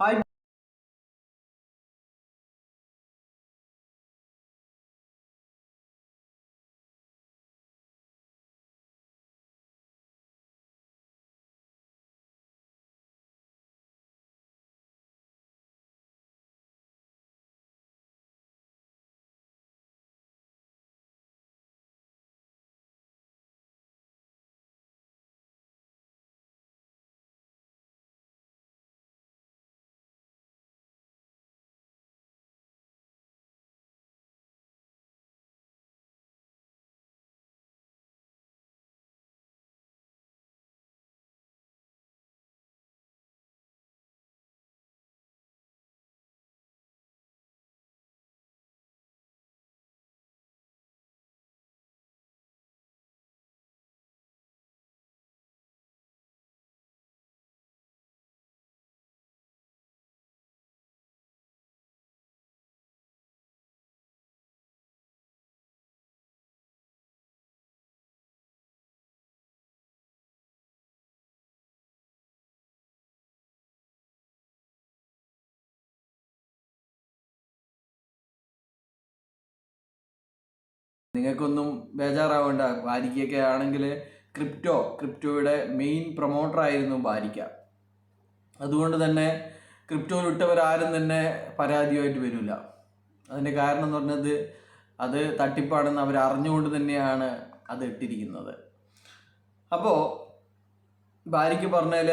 Hi നിങ്ങൾക്കൊന്നും ബേജാറാവേണ്ട. ബാരിക്കൊക്കെ ആണെങ്കിൽ crypto ക്രിപ്റ്റോയുടെ main promoter ആയിരുന്നു ബാരിക്ക അതുകൊണ്ട് തന്നെ ക്രിപ്റ്റോയിൽ ഇട്ടവരാരും തന്നെ പരാതിയായിട്ട് വരില്ല. അതിന്റെ കാരണം എന്ന് പറഞ്ഞത് അത് തട്ടിപ്പാണെന്ന് അവർ അറിഞ്ഞുകൊണ്ട് തന്നെയാണ് അത് ഇട്ടിരിക്കുന്നത്. അപ്പോൾ ഭാര്യയ്ക്ക് പറഞ്ഞാൽ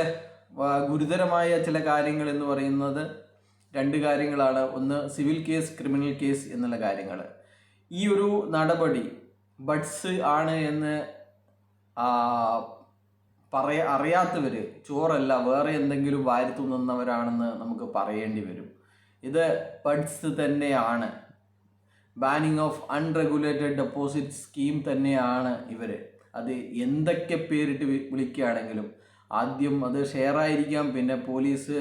ഗുരുതരമായ ചില കാര്യങ്ങൾ എന്ന് പറയുന്നത് രണ്ട് കാര്യങ്ങളാണ്. ഒന്ന് സിവിൽ കേസ് ക്രിമിനൽ കേസ് എന്നുള്ള കാര്യങ്ങൾ. ഈ ഒരു നടപടി ബഡ്സ് ആണ് എന്ന് പറയ അറിയാത്തവർ ചോറല്ല വേറെ എന്തെങ്കിലും വാരി തിന്നുന്നവരാണെന്ന് നമുക്ക് പറയേണ്ടി വരും. ഇത് ബഡ്സ് തന്നെയാണ്. Banning of unregulated deposit scheme തന്നെയാണ് ഇവർ അത് എന്തൊക്കെ പേരിട്ട് വിളിക്കുകയാണെങ്കിലും ആദ്യം അത് ഷെയർ ആയിരിക്കാം. പിന്നെ പോലീസ്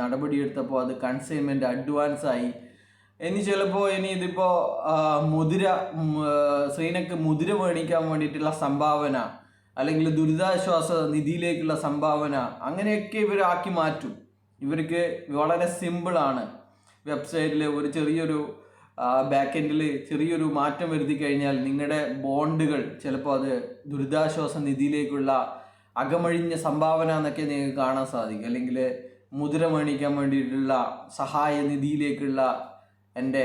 നടപടിയെടുത്തപ്പോൾ അത് കൺസൈൻമെന്റ് അഡ്വാൻസ് ആയി ഇനി ചിലപ്പോൾ ഇനി ഇതിപ്പോൾ മുതിര ഉം, ശ്രീനക്ക് മുതിര മേടിക്കാൻ വേണ്ടിയിട്ടുള്ള സംഭാവന അല്ലെങ്കിൽ ദുരിതാശ്വാസ നിധിയിലേക്കുള്ള സംഭാവന അങ്ങനെയൊക്കെ ഇവരാക്കി മാറ്റും. ഇവർക്ക് വളരെ സിമ്പിളാണ് വെബ്സൈറ്റിൽ ഒരു ചെറിയൊരു ബാക്ക് എൻഡിൽ ചെറിയൊരു മാറ്റം വരുത്തി കഴിഞ്ഞാൽ നിങ്ങളുടെ ബോണ്ടുകൾ ചിലപ്പോൾ അത് ദുരിതാശ്വാസ നിധിയിലേക്കുള്ള അകമഴിഞ്ഞ സംഭാവന എന്നൊക്കെ നിങ്ങൾക്ക് കാണാൻ സാധിക്കും. അല്ലെങ്കിൽ മുദ്ര മേടിക്കാൻ വേണ്ടിയിട്ടുള്ള സഹായ നിധിയിലേക്കുള്ള എന്റെ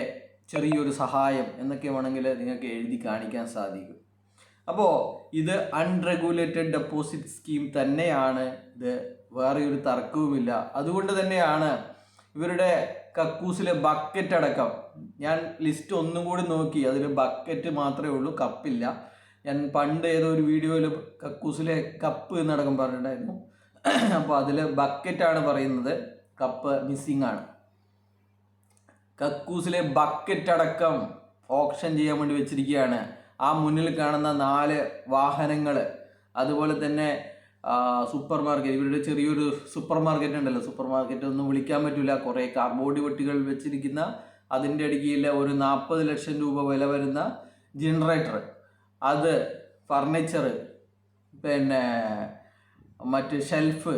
ചെറിയൊരു സഹായം എന്നൊക്കെ വേണമെങ്കിൽ നിങ്ങൾക്ക് എഴുതി കാണിക്കാൻ സാധിക്കും. അപ്പോൾ ഇത് അൺറെഗുലേറ്റഡ് ഡെപ്പോസിറ്റ് സ്കീം തന്നെയാണ്. ഇത് വേറെ ഒരു തർക്കവുമില്ല. അതുകൊണ്ട് തന്നെയാണ് ഇവരുടെ കക്കൂസിലെ ബക്കറ്റ് അടക്കം. ഞാൻ ലിസ്റ്റ് ഒന്നും കൂടി നോക്കി. അതിൽ ബക്കറ്റ് മാത്രമേ ഉള്ളൂ കപ്പില്ല ഞാൻ പണ്ട് ഏതോ ഒരു വീഡിയോയിൽ കക്കൂസിലെ കപ്പ് എന്നടക്കം പറഞ്ഞിട്ടുണ്ടായിരുന്നു. അപ്പോൾ അതിൽ ബക്കറ്റാണ് പറയുന്നത്. കപ്പ് മിസ്സിംഗ് ആണ്. കക്കൂസിലെ ബക്കറ്റ് അടക്കം ഓപ്ഷൻ ചെയ്യാൻ വേണ്ടി വെച്ചിരിക്കുകയാണ്. ആ മുന്നിൽ കാണുന്ന നാല് വാഹനങ്ങൾ. അതുപോലെ തന്നെ സൂപ്പർ മാർക്കറ്റ് ഇവരുടെ ചെറിയൊരു സൂപ്പർ മാർക്കറ്റ് ഉണ്ടല്ലോ. സൂപ്പർ മാർക്കറ്റ് ഒന്നും വിളിക്കാൻ പറ്റില്ല കുറേ കാർബോർഡ് വെട്ടികൾ വെച്ചിരിക്കുന്ന അതിന്റെ ഇടയ്ക്കില്ല ഒരു നാൽപ്പത് ലക്ഷം രൂപ വില വരുന്ന ജനറേറ്റർ അത് ഫർണിച്ചർ പിന്നെ മറ്റ് ഷെൽഫ്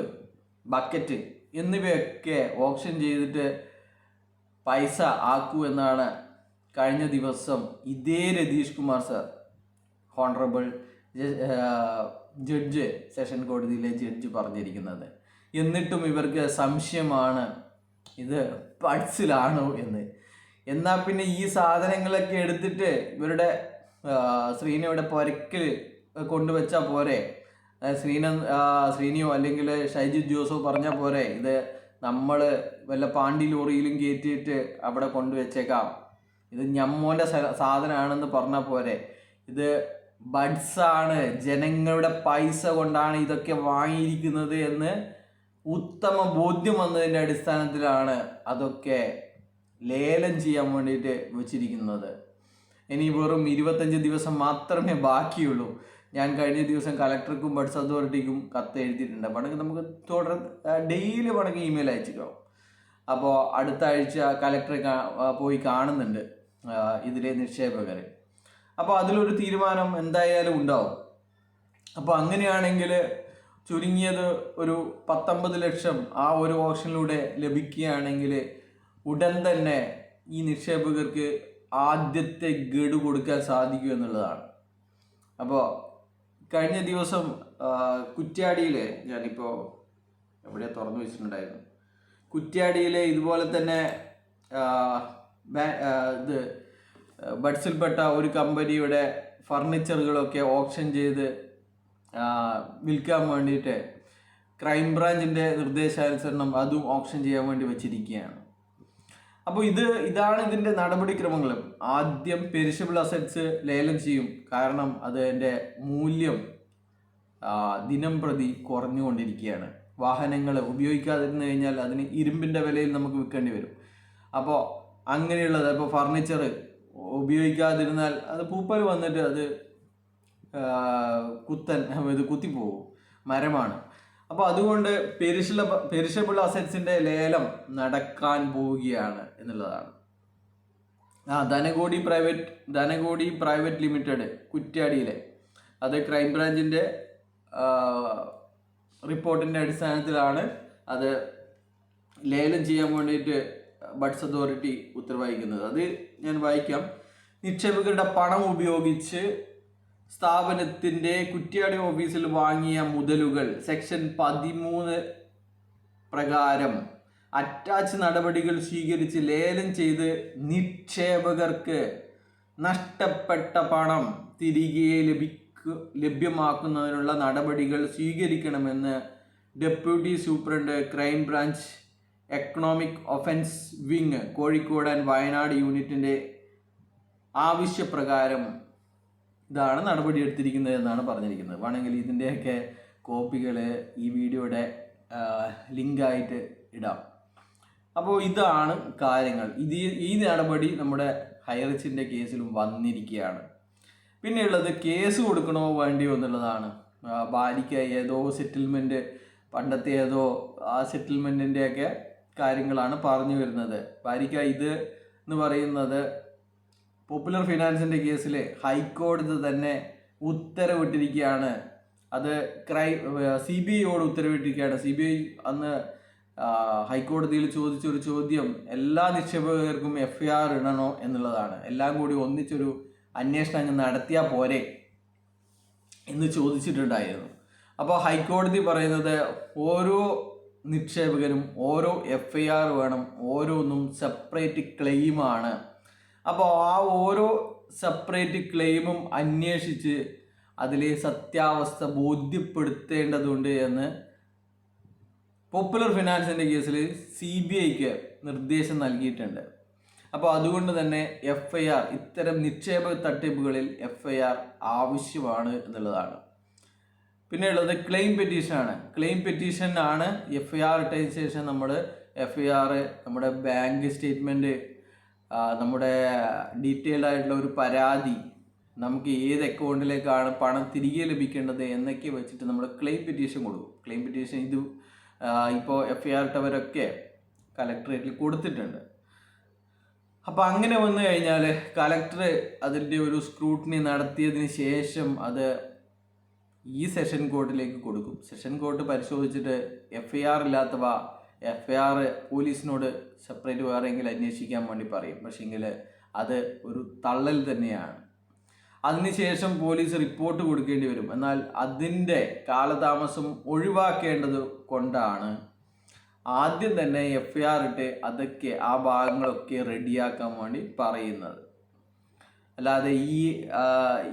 ബക്കറ്റ് എന്നിവയൊക്കെ ഓപ്ഷൻ ചെയ്തിട്ട് പൈസ ആക്കൂ എന്നാണ് കഴിഞ്ഞ ദിവസം ഇതേ Ratheesh Kumar sir honourable judge session കോടതിയിലെ ജഡ്ജ് പറഞ്ഞിരിക്കുന്നത്. എന്നിട്ടും ഇവർക്ക് സംശയമാണ് ഇത് പഠിച്ചിലാണോ എന്ന്. എന്നാൽ പിന്നെ ഈ സാധനങ്ങളൊക്കെ എടുത്തിട്ട് ഇവരുടെ ശ്രീനയുടെ പുരക്കിൽ കൊണ്ടുവച്ചാൽ പോരെ. ശ്രീന ശ്രീനിയോ അല്ലെങ്കിൽ ഷൈജു ജോസോ പറഞ്ഞാൽ പോരെ. ഇത് നമ്മൾ വല്ല പാണ്ടി ലോറിയിലും കയറ്റിയിട്ട് അവിടെ കൊണ്ടുവച്ചേക്കാം. ഇത് ഞമ്മോന്റെ സാധനമാണെന്ന് പറഞ്ഞാൽ പോരെ. ഇത് ബഡ്സാണ്. ജനങ്ങളുടെ പൈസ കൊണ്ടാണ് ഇതൊക്കെ വാങ്ങിയിരിക്കുന്നത് എന്ന് ഉത്തമ ബോധ്യം വന്നതിന്റെ അടിസ്ഥാനത്തിലാണ് അതൊക്കെ ലേലം ചെയ്യാൻ വേണ്ടിയിട്ട് വെച്ചിരിക്കുന്നത്. ഇനി വെറും ഇരുപത്തഞ്ച് ദിവസം മാത്രമേ ബാക്കിയുള്ളൂ. ഞാൻ കഴിഞ്ഞ ദിവസം കളക്ടർക്കും ബഡ്സ് അതോറിറ്റിക്കും കത്ത് എഴുതിയിട്ടുണ്ട്. വേണമെങ്കിൽ നമുക്ക് തുടർ ഡെയിലി വേണമെങ്കിൽ ഇമെയിൽ അയച്ചിട്ടോ അപ്പോൾ അടുത്ത ആഴ്ച കലക്ടറെ പോയി കാണുന്നുണ്ട് ഇതിലെ നിക്ഷേപകർ. അപ്പോൾ അതിലൊരു തീരുമാനം എന്തായാലും ഉണ്ടാവും. അപ്പോൾ അങ്ങനെയാണെങ്കിൽ ചുരുങ്ങിയത് ഒരു പത്തൊമ്പത് ലക്ഷം ആ ഒരു ഓപ്ഷനിലൂടെ ലഭിക്കുകയാണെങ്കിൽ ഉടൻ തന്നെ ഈ നിക്ഷേപകർക്ക് ആദ്യത്തെ ഗഡു കൊടുക്കാൻ സാധിക്കും എന്നുള്ളതാണ് അപ്പോൾ കഴിഞ്ഞ ദിവസം കുറ്റ്യാടിയിലെ ഞാനിപ്പോൾ എവിടെ തുറന്നു വെച്ചിട്ടുണ്ടായിരുന്നു. കുറ്റ്യാടിയിലെ ഇതുപോലെ തന്നെ ഇത് ബഡ്സിൽപ്പെട്ട ഒരു കമ്പനിയുടെ ഫർണിച്ചറുകളൊക്കെ ഓപ്ഷൻ ചെയ്ത് വിൽക്കാൻ വേണ്ടിയിട്ട് ക്രൈംബ്രാഞ്ചിന്റെ നിർദ്ദേശാനുസരണം അതും ഓപ്ഷൻ ചെയ്യാൻ വേണ്ടി വെച്ചിരിക്കുകയാണ്. അപ്പോൾ ഇത് ഇതാണ് ഇതിന്റെ നടപടിക്രമങ്ങൾ ആദ്യം പെരിഷബിൾ അസറ്റ്സ് ലേലം ചെയ്യും. കാരണം അത് അതിന്റെ മൂല്യം ദിനം പ്രതി കുറഞ്ഞുകൊണ്ടിരിക്കുകയാണ്. വാഹനങ്ങൾ ഉപയോഗിക്കാതിരുന്നു കഴിഞ്ഞാൽ അതിന് ഇരുമ്പിന്റെ വിലയിൽ നമുക്ക് വിൽക്കേണ്ടി വരും. അപ്പോൾ അങ്ങനെയുള്ളത് ഇപ്പോൾ ഫർണിച്ചർ ഉപയോഗിക്കാതിരുന്നാൽ അത് പൂപ്പൽ വന്നിട്ട് അത് കുത്തൻ ഇത് കുത്തിപ്പോവും. മരമാണ്. അപ്പോൾ അതുകൊണ്ട് പെരിഷല പെരിഷബിൾ അസെറ്റ്സിന്റെ ലേലം നടക്കാൻ പോവുകയാണ് എന്നുള്ളതാണ്. ആ Dhanakodi private Dhanakodi private limited കുറ്റ്യാടിയിലെ അത് ക്രൈംബ്രാഞ്ചിന്റെ റിപ്പോർട്ടിന്റെ അടിസ്ഥാനത്തിലാണ് അത് ലേലം ചെയ്യാൻ വേണ്ടിയിട്ട് ബഡ്സ് അതോറിറ്റി ഉത്തരവായിക്കുന്നത്. അത് ഞാൻ വായിക്കാം. നിക്ഷേപകരുടെ പണം ഉപയോഗിച്ച് സ്ഥാപനത്തിന്റെ കുറ്റ്യാടി ഓഫീസിൽ വാങ്ങിയ മുതലുകൾ സെക്ഷൻ പതിമൂന്ന് പ്രകാരം അറ്റാച്ച് നടപടികൾ സ്വീകരിച്ച് ലേലം ചെയ്ത് നിക്ഷേപകർക്ക് നഷ്ടപ്പെട്ട പണം തിരികെ ലഭിക്കു ലഭ്യമാക്കുന്നതിനുള്ള നടപടികൾ സ്വീകരിക്കണമെന്ന് deputy superintendent crime branch economic offence wing Kozhikode and Wayanad യൂണിറ്റിന്റെ ആവശ്യപ്രകാരം ഇതാണ് നടപടി എടുത്തിരിക്കുന്നത് എന്നാണ് പറഞ്ഞിരിക്കുന്നത്. വേണമെങ്കിൽ ഇതിന്റെയൊക്കെ കോപ്പികൾ ഈ വീഡിയോയുടെ ലിങ്കായിട്ട് ഇടാം. അപ്പോൾ ഇതാണ് കാര്യങ്ങൾ. ഇത് ഈ നടപടി നമ്മുടെ ഹൈറിച്ചിന്റെ കേസിലും വന്നിരിക്കുകയാണ്. പിന്നെയുള്ളത് കേസ് കൊടുക്കണോ വേണ്ടിയോ എന്നുള്ളതാണ്. ബാലിക്ക് ഏതോ സെറ്റിൽമെന്റ് പണ്ടത്തെ ഏതോ ആ സെറ്റിൽമെന്റിന്റെയൊക്കെ കാര്യങ്ങളാണ് പറഞ്ഞു വരുന്നത്. ബാലിക്ക ഇത് എന്ന് പറയുന്നത് പോപ്പുലർ ഫിനാൻസിന്റെ കേസിൽ ഹൈക്കോടതി തന്നെ ഉത്തരവിട്ടിരിക്കുകയാണ്. അത് ക്രൈ സി ബി ഐയോട് ഉത്തരവിട്ടിരിക്കുകയാണ്. സി ബി ഐ അന്ന് ഹൈക്കോടതിയിൽ ചോദിച്ചൊരു ചോദ്യം എല്ലാ നിക്ഷേപകർക്കും എഫ് ഐ ആർ ഇടണോ എന്നുള്ളതാണ്. എല്ലാം കൂടി ഒന്നിച്ചൊരു അന്വേഷണം അങ്ങ് നടത്തിയാൽ പോരെ എന്ന് ചോദിച്ചിട്ടുണ്ടായിരുന്നു. അപ്പോൾ ഹൈക്കോടതി പറയുന്നത് ഓരോ നിക്ഷേപകനും ഓരോ എഫ് ഐ ആർ വേണം ഓരോന്നും സെപ്പറേറ്റ് ക്ലെയിമാണ് അപ്പോൾ ആ ഓരോ സെപ്പറേറ്റ് ക്ലെയിമും അന്വേഷിച്ച് അതിലെ സത്യാവസ്ഥ ബോധ്യപ്പെടുത്തേണ്ടതുണ്ട് എന്ന് പോപ്പുലർ ഫിനാൻസിന്റെ കേസിൽ സി ബി ഐക്ക് നിർദ്ദേശം നൽകിയിട്ടുണ്ട്. അപ്പോൾ അതുകൊണ്ട് തന്നെ എഫ് ഐ ആർ ഇത്തരം നിക്ഷേപ തട്ടിപ്പുകളിൽ എഫ് ഐ ആർ ആവശ്യമാണ് എന്നുള്ളതാണ്. പിന്നെ ഉള്ളത് ക്ലെയിം പെറ്റീഷനാണ് ക്ലെയിം പെറ്റീഷനാണ് എഫ് ഐ ആർ ഇട്ടതിന് ശേഷം നമ്മൾ എഫ് ഐ ആർ നമ്മുടെ ബാങ്ക് സ്റ്റേറ്റ്മെന്റ് നമ്മുടെ ഡീറ്റെയിൽഡ് ആയിട്ടുള്ള ഒരു പരാതി നമുക്ക് ഏത് അക്കൗണ്ടിലേക്കാണ് പണം തിരികെ ലഭിക്കേണ്ടത് എന്നൊക്കെ വെച്ചിട്ട് നമ്മൾ ക്ലെയിം പെറ്റീഷൻ കൊടുക്കും. ക്ലെയിം പെറ്റീഷൻ ഇത് ഇപ്പോൾ എഫ് ഐ ആർ ഇട്ടവരൊക്കെ കലക്ടറേറ്റിൽ കൊടുത്തിട്ടുണ്ട്. അപ്പോൾ അങ്ങനെ വന്നു കഴിഞ്ഞാൽ കലക്ടർ അതിന്റെ ഒരു സ്ക്രൂട്ടിനി നടത്തിയതിന് ശേഷം അത് ഈ സെഷൻ കോർട്ടിലേക്ക് കൊടുക്കും. സെഷൻ കോർട്ട് പരിശോധിച്ചിട്ട് എഫ് ഐ ആർ ഇല്ലാത്തവ എഫ് ഐ ആർ പോലീസിനോട് സെപ്പറേറ്റ് വേറെയെങ്കിലും അന്വേഷിക്കാൻ വേണ്ടി പറയും. പക്ഷേങ്കിൽ അത് ഒരു തള്ളൽ തന്നെയാണ്. അതിനുശേഷം പോലീസ് റിപ്പോർട്ട് കൊടുക്കേണ്ടി വരും. എന്നാൽ അതിന്റെ കാലതാമസം ഒഴിവാക്കേണ്ടത് കൊണ്ടാണ് ആദ്യം തന്നെ എഫ് ഐ ആർ ഇട്ട് അതൊക്കെ ആ ഭാഗങ്ങളൊക്കെ റെഡിയാക്കാൻ വേണ്ടി പറയുന്നത്. അല്ലാതെ ഈ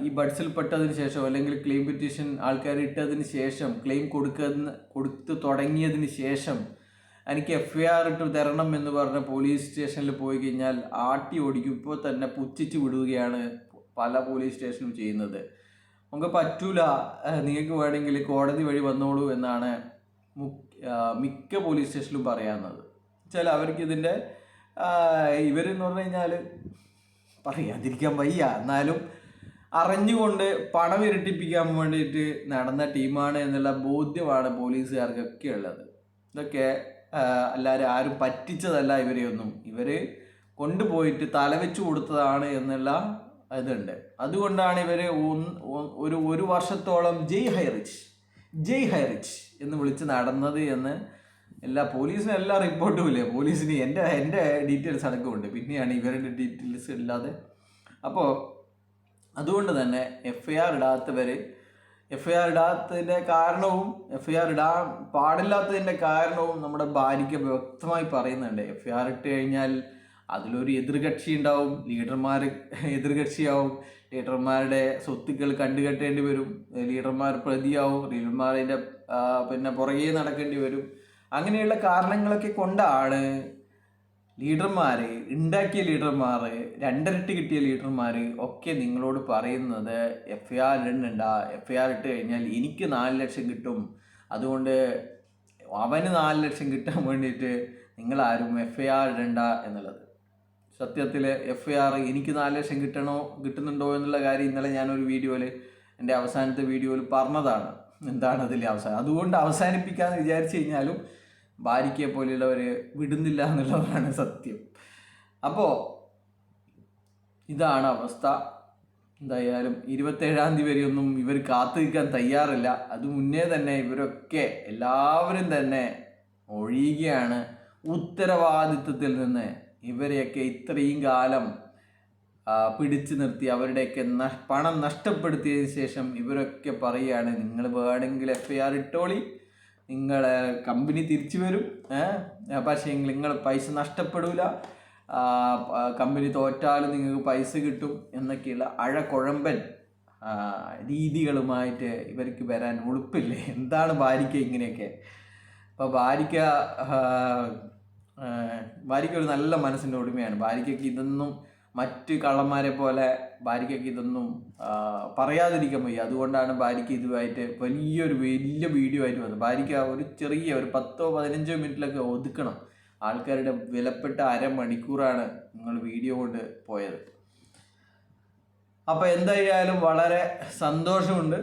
ഈ ബഡ്സിൽ പെട്ടതിന് ശേഷം അല്ലെങ്കിൽ ക്ലെയിം പെറ്റീഷൻ ആൾക്കാർ ഇട്ടതിന് ശേഷം ക്ലെയിം കൊടുക്കുന്ന കൊടുത്തു തുടങ്ങിയതിന് ശേഷം എനിക്ക് എഫ് ഐ ആർ ഇട്ട് തരണം എന്ന് പറഞ്ഞ് പോലീസ് സ്റ്റേഷനിൽ പോയി കഴിഞ്ഞാൽ ആട്ടി ഓടിക്കും. ഇപ്പോൾ തന്നെ പുച്ഛിച്ച് വിടുകയാണ് പല പോലീസ് സ്റ്റേഷനും ചെയ്യുന്നത്. നമുക്ക് പറ്റൂല. നിങ്ങൾക്ക് വേണമെങ്കിൽ കോടതി വഴി വന്നോളൂ എന്നാണ് മിക്ക പോലീസ് സ്റ്റേഷനിലും പറയാവുന്നത് വെച്ചാൽ അവർക്ക് ഇതിന്റെ ഇവരെന്ന് പറഞ്ഞു കഴിഞ്ഞാൽ പറയാതിരിക്കാൻ വയ്യ. എന്നാലും അറിഞ്ഞുകൊണ്ട് പണം ഇരട്ടിപ്പിക്കാൻ വേണ്ടിയിട്ട് നടന്ന ടീമാണ് എന്നുള്ള ബോധ്യമാണ് പോലീസുകാർക്കൊക്കെ ഉള്ളത്. ഇതൊക്കെ അല്ലാതെ ആരും പറ്റിച്ചതല്ല ഇവരെയൊന്നും. ഇവർ കൊണ്ടുപോയിട്ട് തലവെച്ച് കൊടുത്തതാണ് എന്നുള്ള ഇതുണ്ട്. അതുകൊണ്ടാണ് ഇവർ ഒരു ഒരു വർഷത്തോളം ജയ് ഹൈറിച്ച് ജയ് ഹൈറിച്ച് എന്ന് വിളിച്ച് നടന്നത് എന്ന് എല്ലാ പോലീസിനും എല്ലാ റിപ്പോർട്ടും ഇല്ലേ? പോലീസിന് എന്റെ എന്റെ ഡീറ്റെയിൽസ് അടക്കമുണ്ട് പിന്നെയാണ് ഇവരുടെ ഡീറ്റെയിൽസ് ഇല്ലാതെ. അപ്പോൾ അതുകൊണ്ട് തന്നെ എഫ് ഐ ആർ ഇടാത്തവർ എഫ് ഐ ആർ ഇടാത്തതിന്റെ കാരണവും എഫ് ഐ ആർ ഇടാൻ പാടില്ലാത്തതിന്റെ കാരണവും നമ്മുടെ ഭാര്യയ്ക്ക് വ്യക്തമായി പറയുന്നുണ്ട്. എഫ് ഐ ആർ ഇട്ട് കഴിഞ്ഞാൽ അതിലൊരു എതിർകക്ഷി ഉണ്ടാവും. ലീഡർമാർ എതിർകക്ഷിയാവും. ലീഡർമാരുടെ സ്വത്തുക്കൾ കണ്ടുകെട്ടേണ്ടി വരും. ലീഡർമാർ പ്രതിയാവും. ലീഡർമാരുടെ പിന്നെ പുറകെ നടക്കേണ്ടി വരും. അങ്ങനെയുള്ള കാരണങ്ങളൊക്കെ കൊണ്ടാണ് ലീഡർമാർ ഉണ്ടാക്കിയ ലീഡർമാർ രണ്ടരട്ടി കിട്ടിയ ലീഡർമാർ ഒക്കെ നിങ്ങളോട് പറയുന്നത് എഫ് ആർ ഇടണ്ട എഫ് ആർ ഇട്ട് കഴിഞ്ഞാൽ എനിക്ക് നാല് ലക്ഷം കിട്ടും. അതുകൊണ്ട് അവന് നാല് ലക്ഷം കിട്ടാൻ വേണ്ടിയിട്ട് നിങ്ങളാരും എഫ് ഐ ആർ ഇടണ്ട എന്നുള്ളത്. സത്യത്തിൽ എഫ് ഐ ആർ എനിക്ക് നാല് ലക്ഷം കിട്ടണോ കിട്ടുന്നുണ്ടോ എന്നുള്ള കാര്യം ഇന്നലെ ഞാനൊരു വീഡിയോയിൽ എന്റെ അവസാനത്തെ വീഡിയോയിൽ പറഞ്ഞതാണ്. എന്താണ് അതിലെ അവസാനം? അതുകൊണ്ട് അവസാനിപ്പിക്കാമെന്ന് വിചാരിച്ചു കഴിഞ്ഞാലും ഭാര്യയ്ക്കെ പോലെയുള്ളവർ വിടുന്നില്ല എന്നുള്ളതാണ് സത്യം. അപ്പോൾ ഇതാണ് അവസ്ഥ. എന്തായാലും ഇരുപത്തേഴാം തീയതി വരെയൊന്നും ഇവർ കാത്തു നിൽക്കാൻ തയ്യാറില്ല. അത് മുന്നേ തന്നെ ഇവരൊക്കെ എല്ലാവരും തന്നെ ഒഴിയുകയാണ്. ഉത്തരവാദിത്വത്തിൽ നിന്ന് ഇവരെയൊക്കെ ഇത്രയും കാലം പിടിച്ചു നിർത്തി അവരുടെയൊക്കെ പണം നഷ്ടപ്പെടുത്തിയതിന് ശേഷം ഇവരൊക്കെ പറയുകയാണ് നിങ്ങൾ വേണമെങ്കിൽ എഫ് ഐ ആർ ഇട്ടോളി. നിങ്ങളെ കമ്പനി തിരിച്ചു വരും. പക്ഷേ നിങ്ങൾ പൈസ നഷ്ടപ്പെടില്ല കമ്പനി തോറ്റാലും നിങ്ങൾക്ക് പൈസ കിട്ടും എന്നൊക്കെയുള്ള അഴകുഴമ്പൻ ആ, രീതികളുമായിട്ട് ഇവർക്ക് വരാൻ ഉളുപ്പില്ലേ? എന്താണ് ഭാര്യയ്ക്ക് ഇങ്ങനെയൊക്കെ? അപ്പോൾ ഭാര്യയ്ക്ക ഭാര്യയ്ക്ക് ഒരു നല്ല മനസ്സിന്റെ ഉടമയാണ്. ഭാര്യയ്ക്കൊക്കെ ഇതൊന്നും മറ്റ് കള്ളന്മാരെ പോലെ ഭാര്യയ്ക്കൊക്കെ ഇതൊന്നും പറയാതിരിക്കാൻ വയ്യ. അതുകൊണ്ടാണ് ഭാര്യയ്ക്ക് ഇതുമായിട്ട് വലിയൊരു വലിയ വീഡിയോ ആയിട്ട് വന്നത്. ഭാര്യയ്ക്ക് ഒരു ചെറിയ ഒരു പത്തോ പതിനഞ്ചോ മിനിറ്റിലൊക്കെ ഒതുക്കണം. ആൾക്കാരുടെ വിലപ്പെട്ട അരമണിക്കൂറാണ് നിങ്ങൾ വീഡിയോ കൊണ്ട് പോയത്. അപ്പോൾ എന്തായാലും വളരെ സന്തോഷമുണ്ട്.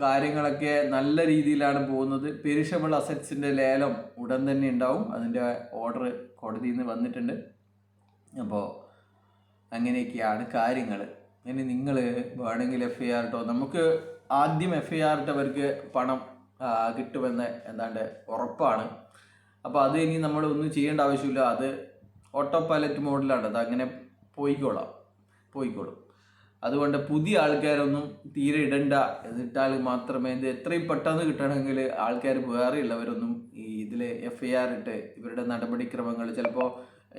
കാര്യങ്ങളൊക്കെ നല്ല രീതിയിലാണ് പോകുന്നത്. പെരിഷബിൾ അസറ്റ്സിന്റെ ലേലം ഉടൻ തന്നെ ഉണ്ടാവും. അതിന്റെ ഓർഡർ കോടതിയിൽ നിന്ന് വന്നിട്ടുണ്ട്. അപ്പോൾ അങ്ങനെയൊക്കെയാണ് കാര്യങ്ങൾ ഇനി നിങ്ങൾ വേണമെങ്കിൽ എഫ് ഐ ആർ ഇട്ടോ നമുക്ക് ആദ്യം എഫ് ഐ ആർ ഇട്ടവർക്ക് പണം കിട്ടുമെന്ന് എന്താണ്ട് ഉറപ്പാണ്. അപ്പോൾ അത് ഇനി നമ്മൾ ഒന്നും ചെയ്യേണ്ട ആവശ്യമില്ല. അത് ഓട്ടോ പൈലറ്റ് മോഡിലാണ്. അത് അങ്ങനെ പോയിക്കോളാം. പോയിക്കോളും. അതുകൊണ്ട് പുതിയ ആൾക്കാരൊന്നും തീരെ ഇടണ്ട. എന്നിട്ടാൽ മാത്രമേ ഇത് എത്രയും പെട്ടെന്ന് കിട്ടണമെങ്കിൽ ആൾക്കാർ വേറെയുള്ളവരൊന്നും ഈ ഇതിൽ എഫ് ഐ ആർ ഇട്ട് ഇവരുടെ നടപടിക്രമങ്ങൾ ചിലപ്പോൾ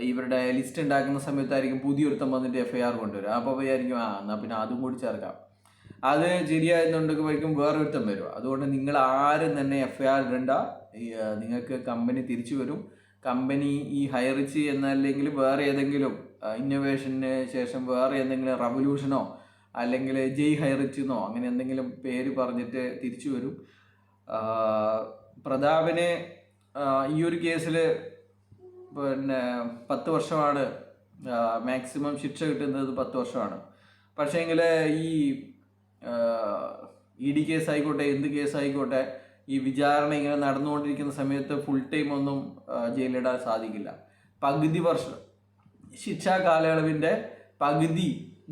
ഇവരുടെ ലിസ്റ്റ് ഉണ്ടാക്കുന്ന സമയത്തായിരിക്കും പുതിയൊരുത്തം വന്നിട്ട് എഫ് ഐ ആർ കൊണ്ടുവരും അപ്പോൾ വിചാരിക്കും ആ എന്നാൽ പിന്നെ അതും കൂടി ചേർക്കാം. അത് ശരിയായെന്നുണ്ടെങ്കിൽ വേറെ ഒരുത്തം വരും അതുകൊണ്ട് നിങ്ങൾ ആരും തന്നെ എഫ് ഐ ആർ ഇടണ്ട. നിങ്ങൾക്ക് കമ്പനി തിരിച്ചു വരും. കമ്പനി ഈ ഹയറിച്ച് എന്നല്ലെങ്കിൽ വേറെ ഏതെങ്കിലും ഇന്നോവേഷന് ശേഷം വേറെ എന്തെങ്കിലും റവല്യൂഷനോ അല്ലെങ്കിൽ ജയ് ഹൈറിച്ച് എന്നോ അങ്ങനെ എന്തെങ്കിലും പേര് പറഞ്ഞിട്ട് തിരിച്ചു വരും. പ്രതാപനെ ഈ ഒരു കേസിൽ പിന്നെ പത്ത് വർഷമാണ് മാക്സിമം ശിക്ഷ കിട്ടുന്നത് പത്ത് വർഷമാണ്. പക്ഷേങ്കിൽ ഈ ഇ ഡി കേസ് ആയിക്കോട്ടെ എന്ത് കേസ് ആയിക്കോട്ടെ ഈ വിചാരണ ഇങ്ങനെ നടന്നുകൊണ്ടിരിക്കുന്ന സമയത്ത് ഫുൾ ടൈം ഒന്നും ജയിലിടാൻ സാധിക്കില്ല. പകുതി വർഷം ശിക്ഷാ കാലയളവിന്റെ പകുതി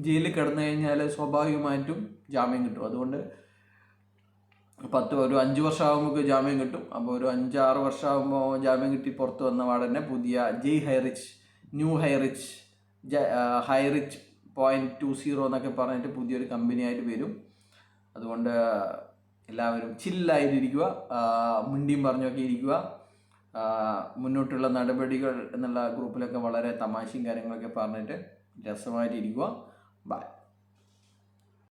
ജയിലിൽ കിടന്നു കഴിഞ്ഞാൽ സ്വാഭാവികമായിട്ടും ജാമ്യം കിട്ടും. അതുകൊണ്ട് പത്ത് ഒരു അഞ്ച് വർഷമാകുമ്പോൾ ജാമ്യം കിട്ടും. അപ്പോൾ ഒരു അഞ്ചാറ് വർഷമാകുമ്പോൾ ജാമ്യം കിട്ടി പുറത്ത് വന്ന പാടന്നെ പുതിയ ജയ് ഹൈറിച്ച് ന്യൂ ഹൈറിച്ച് ജ ഹൈറിച്ച് പോയിന്റ് ടു സീറോ എന്നൊക്കെ പറഞ്ഞിട്ട് പുതിയൊരു കമ്പനി ആയിട്ട് വരും. അതുകൊണ്ട് എല്ലാവരും ചില്ലായിട്ടിരിക്കുക മിണ്ടിയും പറഞ്ഞൊക്കെ ഇരിക്കുക. മുന്നോട്ടുള്ള നടപടികൾ എന്നുള്ള ഗ്രൂപ്പിലൊക്കെ വളരെ തമാശയും കാര്യങ്ങളൊക്കെ പറഞ്ഞിട്ട് രസമായിട്ടിരിക്കുക. ബൈ